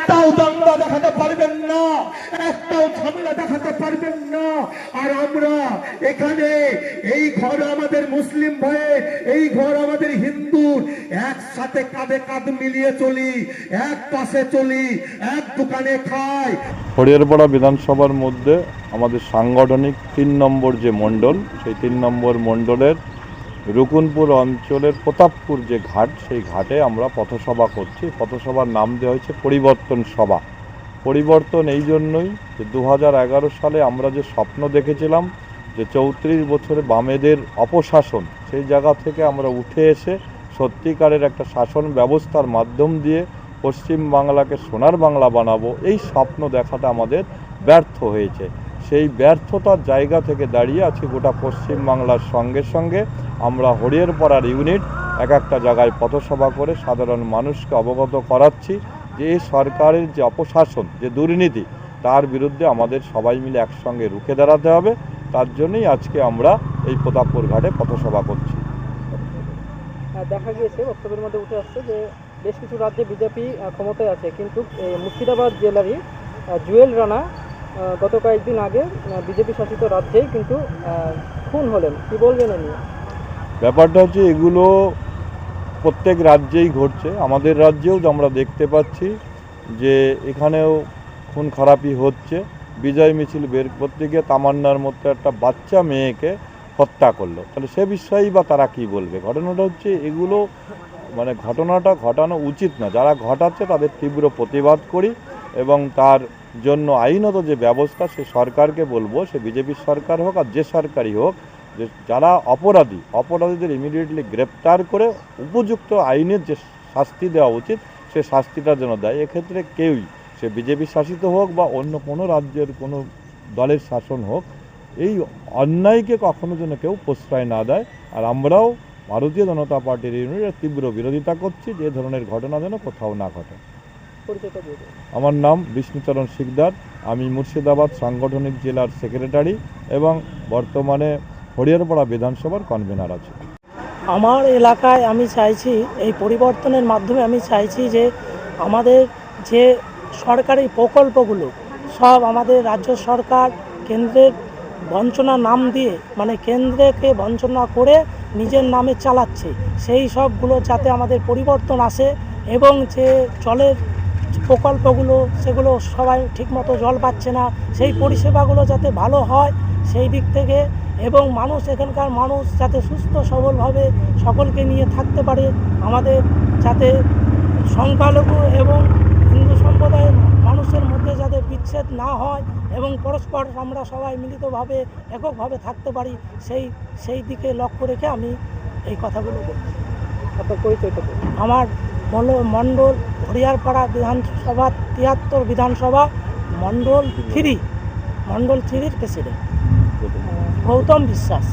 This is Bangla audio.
একটাও দাঙ্গা দেখাতে পারবেন না, একটাও ঝামেলা দেখাতে পারবেন না। আর আমরা এখানে, এই ঘর আমাদের মুসলিম ভয়ে এই ঘর আমাদের হিন্দুর একসাথে কাঁধে কাঁধ মিলিয়ে চলি, এক পাশে চলি, এক দোকানে খাই। হরিয়ারপাড়া বিধানসভার মধ্যে আমাদের সাংগঠনিক তিন নম্বর যে মণ্ডল, সেই তিন নম্বর মণ্ডলের রুকুনপুর অঞ্চলের প্রতাপপুর যে ঘাট, সেই ঘাটে আমরা পথসভা করছি। পথসভার নাম দেওয়া হয়েছে পরিবর্তন সভা। পরিবর্তন এই জন্যই যে দু হাজার এগারো সালে আমরা যে স্বপ্ন দেখেছিলাম যে চৌত্রিশ বছরে বামেদের অপশাসন, সেই জায়গা থেকে আমরা উঠে এসে সত্যিকারের একটা শাসন ব্যবস্থার মাধ্যম দিয়ে পশ্চিম বাংলাকে সোনার বাংলা বানাবো, এই স্বপ্ন দেখাটা আমাদের ব্যর্থ হয়েছে। সেই ব্যর্থতার জায়গা থেকে দাঁড়িয়ে আছি গোটা পশ্চিম বাংলার সঙ্গে সঙ্গে। আমরা হরিয়ারপাড়ার ইউনিট এক একটা জায়গায় পথসভা করে সাধারণ মানুষকে অবগত করাচ্ছি যে সরকারের যে অপশাসন, যে দুর্নীতি, তার বিরুদ্ধে আমাদের সবাই মিলে একসঙ্গে রুখে দাঁড়াতে হবে। তার জন্যই আজকে আমরা এই প্রতাপপুর ঘাটে পথসভা করছি। দেখা গিয়েছে, বক্তব্যের মধ্যে উঠে আসছে যে বেশ কিছু রাজ্যে বিজেপি ক্ষমতায় আছে। কিন্তু মুর্শিদাবাদ জেলারই জুয়েল রানা গত কয়েকদিন আগে বিজেপি শাসিত রাজ্যেই কিন্তু খুন হলেন। কি বলবেন নিয়ে ব্যাপারটা হচ্ছে এগুলো প্রত্যেক রাজ্যেই ঘটছে। আমাদের রাজ্যেও আমরা দেখতে পাচ্ছি যে এখানেও খুন খারাপি হচ্ছে। বিজয় মিছিল বের করতে গিয়ে তামান্নার মতো একটা বাচ্চা মেয়েকে হত্যা করল। তাহলে সে বিষয়েই বা তারা কি বলবে? ঘটনাটা হচ্ছে এগুলো মানে ঘটনাটা ঘটানো উচিত না। যারা ঘটাচ্ছে তাদের তীব্র প্রতিবাদ করি এবং তার জন্য আইনত যে ব্যবস্থা সে সরকারকে বলব, সে বিজেপির সরকার হোক আর যে সরকারই হোক যে যারা অপরাধী, অপরাধীদের ইমিডিয়েটলি গ্রেপ্তার করে উপযুক্ত আইনের যে শাস্তি দেওয়া উচিত, সে শাস্তিটা যেন দেয়। এক্ষেত্রে কেউই, সে বিজেপি শাসিত হোক বা অন্য কোনো রাজ্যের কোনো দলের শাসন হোক, এই অন্যায়কে কখনো যেন কেউ প্রশ্রয় না দেয়। আর আমরাও ভারতীয় জনতা পার্টির ইউনিটের তীব্র বিরোধিতা করছি, যে ধরনের ঘটনা যেন কোথাও না ঘটে। আমার নাম বিষ্ণুচরণ শিকদার, আমি মুর্শিদাবাদ সাংগঠনিক জেলার সেক্রেটারি এবং বর্তমানে হরিয়ারপাড়া বিধানসভার কনভেনার আছি। আমার এলাকায় আমি চাইছি, এই পরিবর্তনের মাধ্যমে আমি চাইছি যে আমাদের যে সরকারি প্রকল্পগুলো, সব আমাদের রাজ্য সরকার কেন্দ্রের বঞ্চনা নাম দিয়ে মানে কেন্দ্রকে বঞ্চনা করে নিজের নামে চালাচ্ছে। সেই সবগুলো যাতে আমাদের পরিবর্তন আসে এবং যে জলের প্রকল্পগুলো, সেগুলো সবাই ঠিকমতো জল পাচ্ছে না, সেই পরিষেবাগুলো যাতে ভালো হয়, সেই দিক থেকে এবং মানুষ এখানকার মানুষ যাতে সুস্থ সবলভাবে সকলকে নিয়ে থাকতে পারে আমাদের যাতে সংখ্যালঘু এবং হিন্দু সম্প্রদায়ের মানুষের মধ্যে যাতে বিচ্ছেদ না হয় এবং পরস্পর আমরা সবাই মিলিতভাবে এককভাবে থাকতে পারি সেই সেই দিকে লক্ষ্য রেখে আমি এই কথাগুলো বলছি। আপনার পরিচয়টা আমার মণ্ডল হরিয়ারপাড়া বিধানসভা তিয়াত্তর বিধানসভা মণ্ডল থ্রি মণ্ডল থ্রির প্রেসিডেন্ট। গৌতম বিশ্বাস